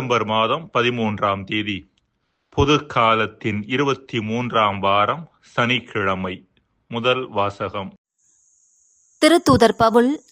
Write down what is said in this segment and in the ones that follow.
September மாதம் பதிமூன்றாம் தேதி பொது காலத்தின் இருபத்தி மூன்றாம் வாரம் சனிக்கிழமை முதல் வாசகம். திருத்தூதர் பவுல்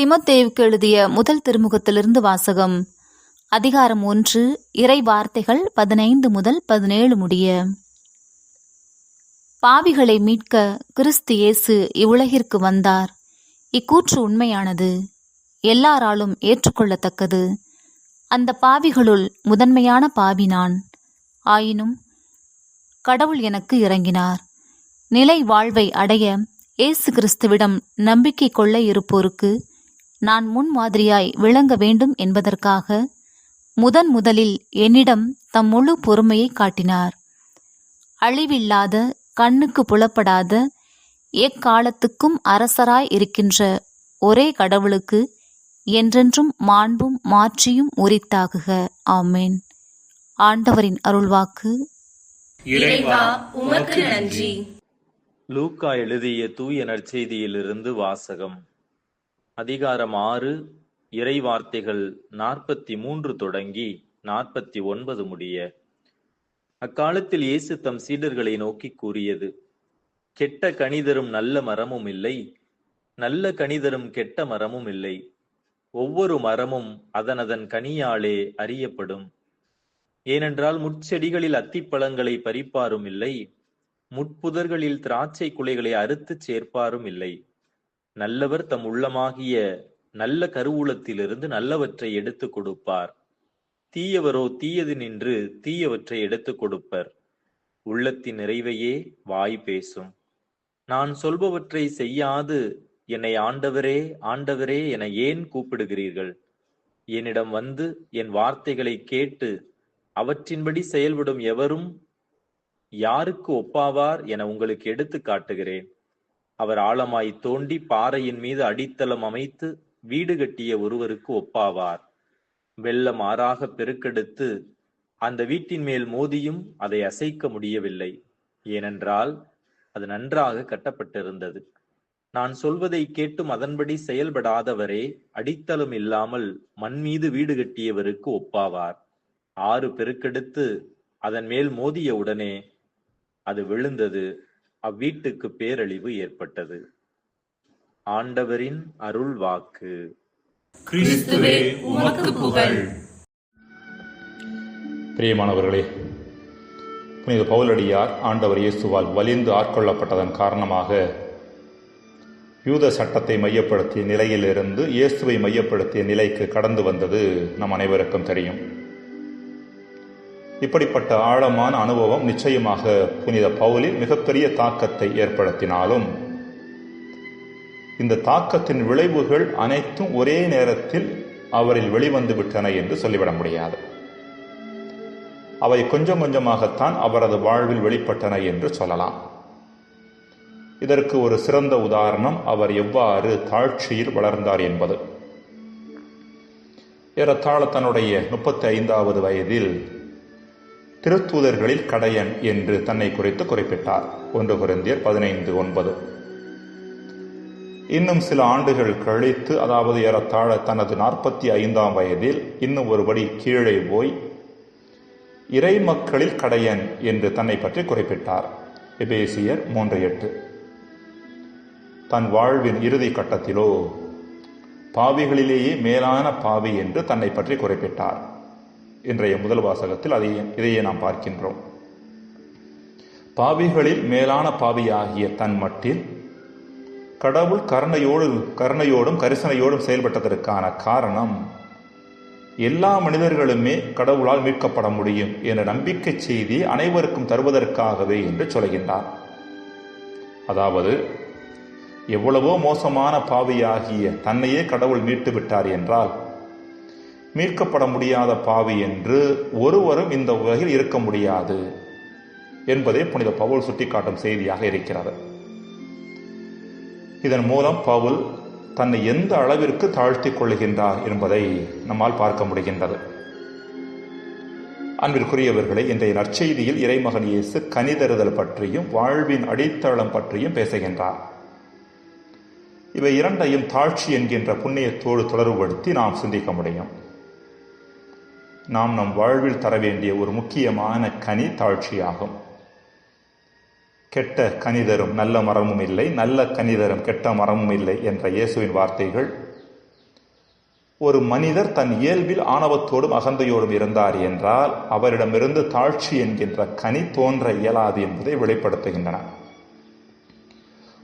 திமத்தேவுக்கு எழுதிய முதல் திருமுகத்திலிருந்து வாசகம். அதிகாரம் ஒன்று இறை வார்த்தைகள் பதினைந்து முதல் பதினேழு முடிய. பாவிகளை மீட்க கிறிஸ்து இயேசு இவ்வுலகிற்கு வந்தார். இக்கூற்று உண்மையானது. எல்லாராலும் ஏற்றுக்கொள்ளத்தக்கது. அந்த பாவிகளுள் முதன்மையான பாவி நான். ஆயினும் கடவுள் எனக்கு இறங்கினார். நிலை வாழ்வை அடைய இயேசு கிறிஸ்துவிடம் நம்பிக்கை கொள்ள இருப்போருக்கு நான் முன்மாதிரியாய் விளங்க வேண்டும் என்பதற்காக முதன் முதலில் என்னிடம் தம் முழு பொறுமையை காட்டினார். அழிவில்லாத கண்ணுக்கு புலப்படாத எக்காலத்துக்கும் அரசராய் இருக்கின்ற ஒரே கடவுளுக்கு என்றென்றும் மாண்பும் மாட்சியும் உரித்தாகுக. ஆமேன். ஆண்டவரின் அருள்வாக்கு. இறைவா உமக்கு நன்றி. லூக்கா எழுதிய தூய நற்செய்தியிலிருந்து வாசகம். அதிகாரம் ஆறு இறை வார்த்தைகள் நாற்பத்தி மூன்று தொடங்கி நாற்பத்தி ஒன்பது முடிய. அக்காலத்தில் இயேசு தம் சீடர்களை நோக்கி கூறியது கெட்ட கனிதரும் நல்ல மரமும் இல்லை நல்ல கனிதரும் கெட்ட மரமும் இல்லை. ஒவ்வொரு மரமும் அதனதன் கனியாலே அறியப்படும். ஏனென்றால் முட்செடிகளில் அத்திப்பழங்களை பறிப்பாரும் இல்லை முட்புதர்களில் திராட்சை குலைகளை அறுத்துச் சேர்ப்பாரும் இல்லை. நல்லவர் தம் உள்ளமாகிய நல்ல கருவூலத்திலிருந்து நல்லவற்றை எடுத்துக் கொடுப்பார். தீயவரோ தீயது நின்று தீயவற்றை எடுத்துக் கொடுப்பர். உள்ளத்தின் நிறைவையே வாய் பேசும். நான் சொல்பவற்றை செய்யாது என்னை ஆண்டவரே ஆண்டவரே என ஏன் கூப்பிடுகிறீர்கள்? என்னிடம் வந்து என் வார்த்தைகளை கேட்டு அவற்றின்படி செயல்படும் எவரும் யாருக்கு ஒப்பாவார் என உங்களுக்கு எடுத்து காட்டுகிறேன். அவர் ஆழமாய் தோண்டி பாறையின் மீது அடித்தளம் அமைத்து வீடு கட்டிய ஒருவருக்கு ஒப்பாவார். வெள்ளம் ஆறாக பெருக்கெடுத்து அந்த வீட்டின் மேல் மோதியும் அதை அசைக்க முடியவில்லை. ஏனென்றால் அது நன்றாக கட்டப்பட்டிருந்தது. நான் சொல்வதை கேட்டும் அதன்படி செயல்படாதவரே அடித்தளம் இல்லாமல் மண் மீது வீடு கட்டியவருக்கு ஒப்பாவார். ஆறு பெருக்கெடுத்து அதன் மேல் மோதிய உடனே அது விழுந்தது. அவ்வீட்டுக்கு பேரழிவு ஏற்பட்டது. ஆண்டவரின் அருள் வாக்கு. கிறிஸ்துவே உமக்கு புகழ். பிரியமானவர்களே புனித பவுலடியார் ஆண்டவர் இயேசுவால் வலிந்து ஆட்கொள்ளப்பட்டதன் காரணமாக யூத சட்டத்தை மையப்படுத்திய நிலையிலிருந்து இயேசுவை மையப்படுத்திய நிலைக்கு கடந்து வந்தது நம் அனைவருக்கும் தெரியும். இப்படிப்பட்ட ஆழமான அனுபவம் நிச்சயமாக புனித பவுலில் மிகப்பெரிய தாக்கத்தை ஏற்படுத்தினாலும் இந்த தாக்கத்தின் விளைவுகள் அனைத்தும் ஒரே நேரத்தில் அவரில் வெளிவந்து விட்டன என்று சொல்லிவிட முடியாது. அவை கொஞ்சம் கொஞ்சமாகத்தான் அவரது வாழ்வில் வெளிப்பட்டன என்று சொல்லலாம். இதற்கு ஒரு சிறந்த உதாரணம் அவர் எவ்வாறு தாழ்ச்சியில் வளர்ந்தார் என்பது. ஏறத்தாழ தன்னுடைய முப்பத்தி ஐந்தாவது வயதில் திருத்தூதர்களில் கடையன் என்று தன்னை குறித்து குறிப்பிட்டார். ஒன்று குருந்தியர் பதினைந்து ஒன்பது. இன்னும் சில ஆண்டுகள் கழித்து அதாவது ஏறத்தாழ தனது நாற்பத்தி ஐந்தாம் வயதில் இன்னும் ஒருபடி கீழே போய் இறை மக்களில் கடையன் என்று தன்னை பற்றி குறிப்பிட்டார். எபேசியர் மூன்று எட்டு. தன் வாழ்வின் இறுதி கட்டத்திலோ பாவிகளிலேயே மேலான பாவி என்று தன்னை பற்றி குறிப்பிட்டார். இன்றைய முதல் வாசகத்தில் அதை இதையே நாம் பார்க்கின்றோம். பாவிகளில் மேலான பாவியாகிய தன் மட்டில் கடவுள் கருணையோடு கருணையோடும் கரிசனையோடும் செயல்பட்டதற்கான காரணம் எல்லா மனிதர்களுமே கடவுளால் மீட்கப்பட முடியும் என நம்பிக்கை செய்தி அனைவருக்கும் தருவதற்காகவே என்று சொல்கின்றார். அதாவது எவ்வளவோ மோசமான பாவியாகிய தன்னையே கடவுள் மீட்டு விட்டார் என்றால் மீட்கப்பட முடியாத பாவி என்று ஒருவரும் இந்த உலகில் இருக்க முடியாது என்பதே புனித பவுல் சுட்டிக்காட்டும் செய்தியாக இருக்கிறது. இதன் மூலம் பவுல் தன்னை எந்த அளவிற்கு தாழ்த்திக் கொள்கின்றார் என்பதை நம்மால் பார்க்க முடிகின்றது. அன்பிற்குரியவர்களை இன்றைய நற்செய்தியில் இறைமகன் இயேசு கனிதறுதல் பற்றியும் வாழ்வின் அடித்தளம் பற்றியும் பேசுகின்றார். இவை இரண்டையும் தாழ்ச்சி என்கின்ற புண்ணியத்தோடு தொடர்புபடுத்தி நாம் சிந்திக்க முடியும். நாம் நம் வாழ்வில் தர வேண்டிய ஒரு முக்கியமான கனி தாழ்ச்சியாகும். கெட்ட கனிதரும் நல்ல மரமும் இல்லை நல்ல கனிதரும் கெட்ட மரமும் இல்லை என்ற இயேசுவின் வார்த்தைகள். ஒரு மனிதர் தன் இயல்பில் ஆணவத்தோடும் அகந்தையோடும் இருந்தார் என்றால் அவரிடமிருந்து தாழ்ச்சி என்கின்ற கனி தோன்ற இயலாது என்பதை வெளிப்படுத்துகின்றன.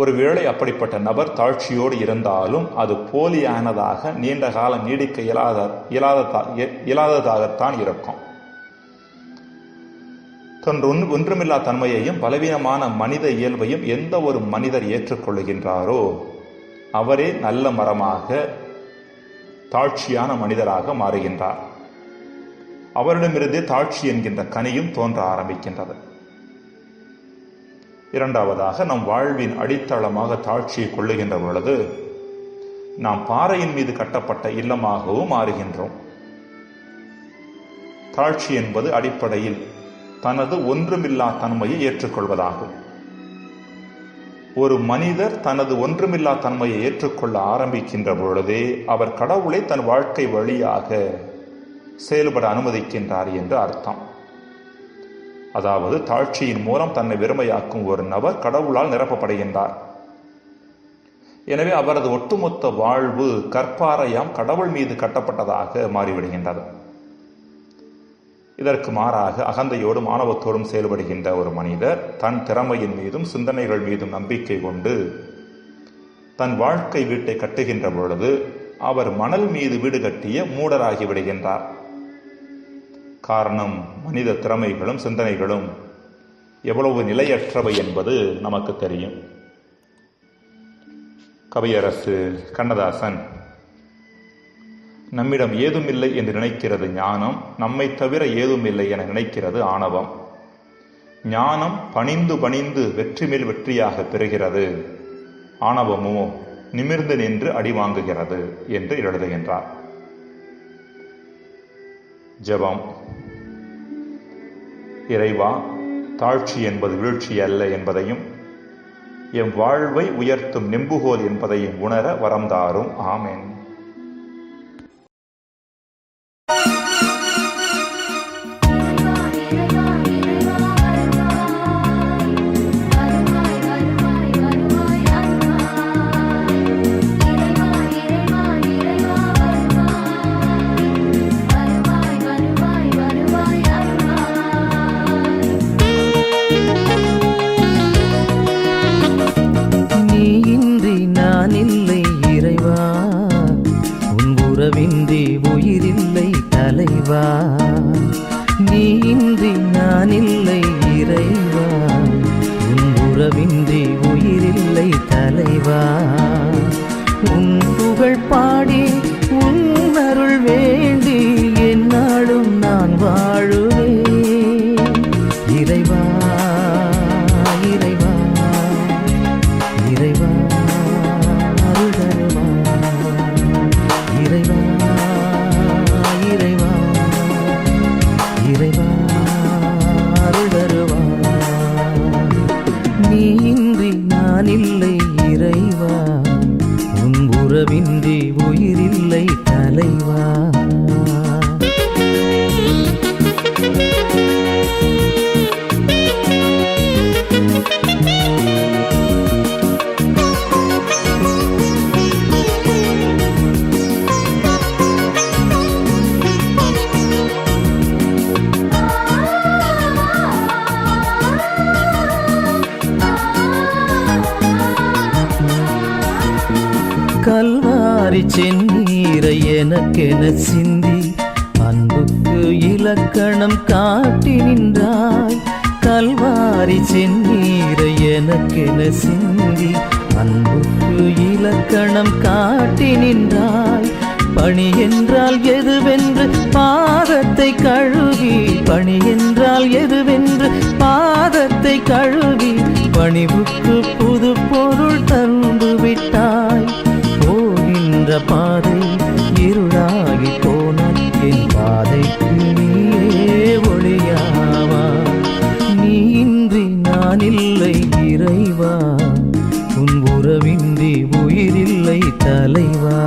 ஒருவேளை அப்படிப்பட்ட நபர் தாழ்ச்சியோடு இருந்தாலும் அது போலியானதாக நீண்ட காலம் நீடிக்க இயலாத இயலாத இயலாததாகத்தான் இருக்கும். தன் ஒன் ஒன்றுமில்லா தன்மையையும் பலவீனமான மனித இயல்பையும் எந்த ஒரு மனிதர் ஏற்றுக்கொள்கின்றாரோ அவரே நல்ல மரமாக தாழ்ச்சியான மனிதராக மாறுகின்றார். அவரிடமிருந்தே தாழ்ச்சி என்கின்ற கனியும் தோன்ற ஆரம்பிக்கின்றது. இரண்டாவதாக நம் வாழ்வின் அடித்தளமாக தாழ்ச்சியை கொள்ளுகின்ற பொழுது நாம் பாறையின் மீது கட்டப்பட்ட இல்லமாகவும் மாறுகின்றோம். தாழ்ச்சி என்பது அடிப்படையில் தனது ஒன்றுமில்லா தன்மையை ஏற்றுக்கொள்வதாகும். ஒரு மனிதர் தனது ஒன்றுமில்லா தன்மையை ஏற்றுக்கொள்ள ஆரம்பிக்கின்ற பொழுதே அவர் கடவுளை தன் வாழ்க்கை வழியாக செயல்பட அனுமதிக்கின்றார் என்று அர்த்தம். அதாவது தாழ்ச்சியின் மூலம் தன்னை வெறுமையாக்கும் ஒரு நபர் கடவுளால் நிரப்பப்படுகின்றார். எனவே அவரது ஒட்டுமொத்த வாழ்வு கற்பாறையாம் கடவுள் மீது கட்டப்பட்டதாக மாறிவிடுகின்றது. இதற்கு மாறாக அகந்தையோடும் ஆணவத்தோடும் செயல்படுகின்ற ஒரு மனிதர் தன் திறமையின் மீதும் சிந்தனைகள் மீதும் நம்பிக்கை கொண்டு தன் வாழ்க்கை வீட்டை கட்டுகின்ற பொழுது அவர் மணல் மீது வீடு கட்டிய மூடராகி விடுகின்றார். காரணம் மனித திறமைகளும் சிந்தனைகளும் எவ்வளவு நிலையற்றவை என்பது நமக்கு தெரியும். கவியரசு கண்ணதாசன் நம்மிடம் ஏதுமில்லை என்று நினைக்கிறது ஞானம் நம்மை தவிர ஏதுமில்லை என நினைக்கிறது ஆணவம். ஞானம் பணிந்து பணிந்து வெற்றி மேல் வெற்றியாக பெறுகிறது. ஆணவமோ நிமிர்ந்து நின்று அடி வாங்குகிறது என்று எழுதுகின்றார். ஜெபம். இறைவா தாழ்ச்சி என்பது வீழ்ச்சி அல்ல என்பதையும் எம் வாழ்வை உயர்த்தும் நெம்புகோல் என்பதையும் உணர வரம் தாரும். ஆமேன். உன் உறவின்றி உயிரில்லை தலைவா. உன் புகழ் பாடி கல்வாரி சென்னீரை எனக்கென சிந்தி அன்புக்கு இலக்கணம் காட்டி நின்றாய். கல்வாரி சென்னீரை எனக்கென சிந்தி அன்புக்கு இலக்கணம் காட்டி நின்றாய். பணி என்றால் எதுவென்று பாதத்தை கழுவி பணி என்றால் எதுவென்று பாதத்தை கழுவி பணிவுக்கு புது பொருள் தந்து விட்டாய் சென்ற பாதை இருளாகி போனாய் என் பாதைக்கு நீயே ஒளியாவா? நீ இன்றி நான் இல்லை இறைவா. உன் உறவின்றி உயிரில்லை தலைவா.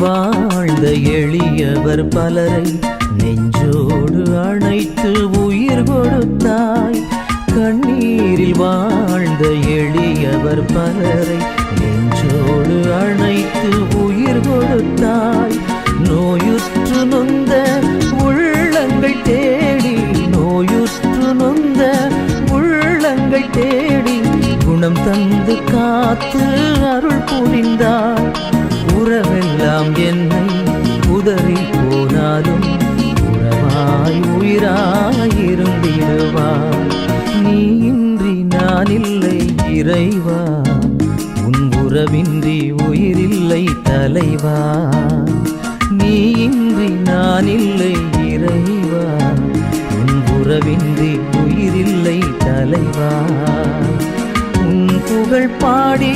வாழ்ந்த எளியவர் பலரை நெஞ்சோடு அணைத்து உயிர் கொடுத்தாய். கண்ணீரில் வாழ்ந்த எளியவர் பலரை நெஞ்சோடு அணைத்து உயிர் கொடுத்தாய். நோயுற்று நொந்த உள்ளங்கள் தேடி நோயுற்று நொந்த உள்ளங்கள் தேடி குணம் தந்து காத்து அருள் புரிந்தாய். உயிராயிருந்திடுவாய் நீ இன்றி நான் இல்லை இறைவா. உன் உறவின்றி உயிரில்லை தலைவா. நீ இன்றி நான் இல்லை இறைவா. உன் உறவின்றி உயிரில்லை தலைவா. உன் புகழ் பாடி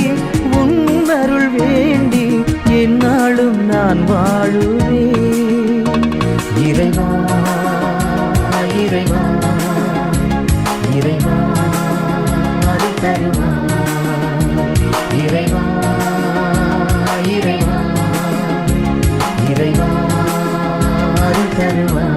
very well.